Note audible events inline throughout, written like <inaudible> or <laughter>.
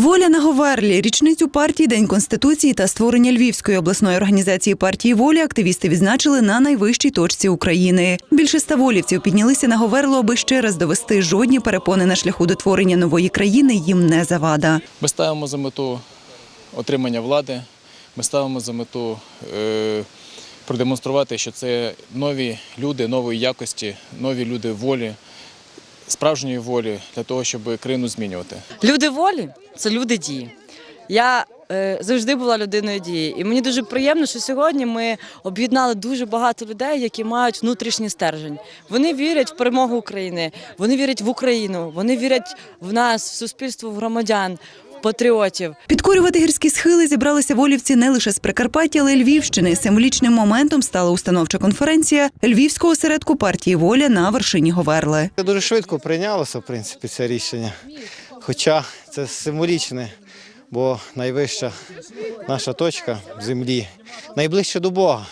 Воля на Говерлі, річницю партії День Конституції та створення Львівської обласної організації партії Воля активісти відзначили на найвищій точці України. Більше ста волівців піднялися на Говерло, аби ще раз довести жодні перепони на шляху до творення нової країни їм не завада. Ми ставимо за мету отримання влади, ми ставимо за мету е, продемонструвати, що це нові люди нової якості, нові люди волі, справжньої волі для того, щоб країну змінювати. Люди волі це люди дії. Я е, завжди була людиною дії, і мені дуже приємно, що сьогодні ми об'єднали дуже багато людей, які мають внутрішній стержень. Вони вірять в перемогу України, вони вірять в Україну, вони вірять в нас, в суспільство, в громадян, патріотів. Підкорювати гірські схили зібралися волівці не лише з Прикарпаття, але й Львівщини. Символічним моментом стала установча конференція Львівського осередку партії Воля на вершині Говерли. Дуже швидко прийнялося, в принципі, це рішення. Хоча це символічне, бо найвища наша точка землі найближче до Бога.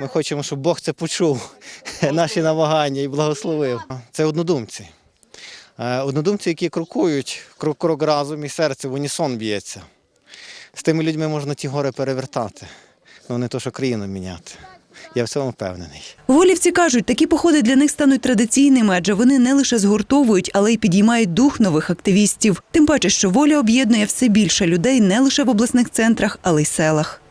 Ми хочемо, щоб Бог це почув, <laughs> наші намагання і благословив. Це однодумці. Е, Однодумці, які крокують крок, крок разом, і серце в унісон б'ється. З тими людьми можна ті гори перевертати, але не то, що країну міняти. Я в цьому впевнений. Волівці кажуть, такі походи для них стануть традиційними, адже вони не лише згуртовують, але й підіймають дух нових активістів. Тим паче, що воля об'єднує все більше людей не лише в обласних центрах, але й селах.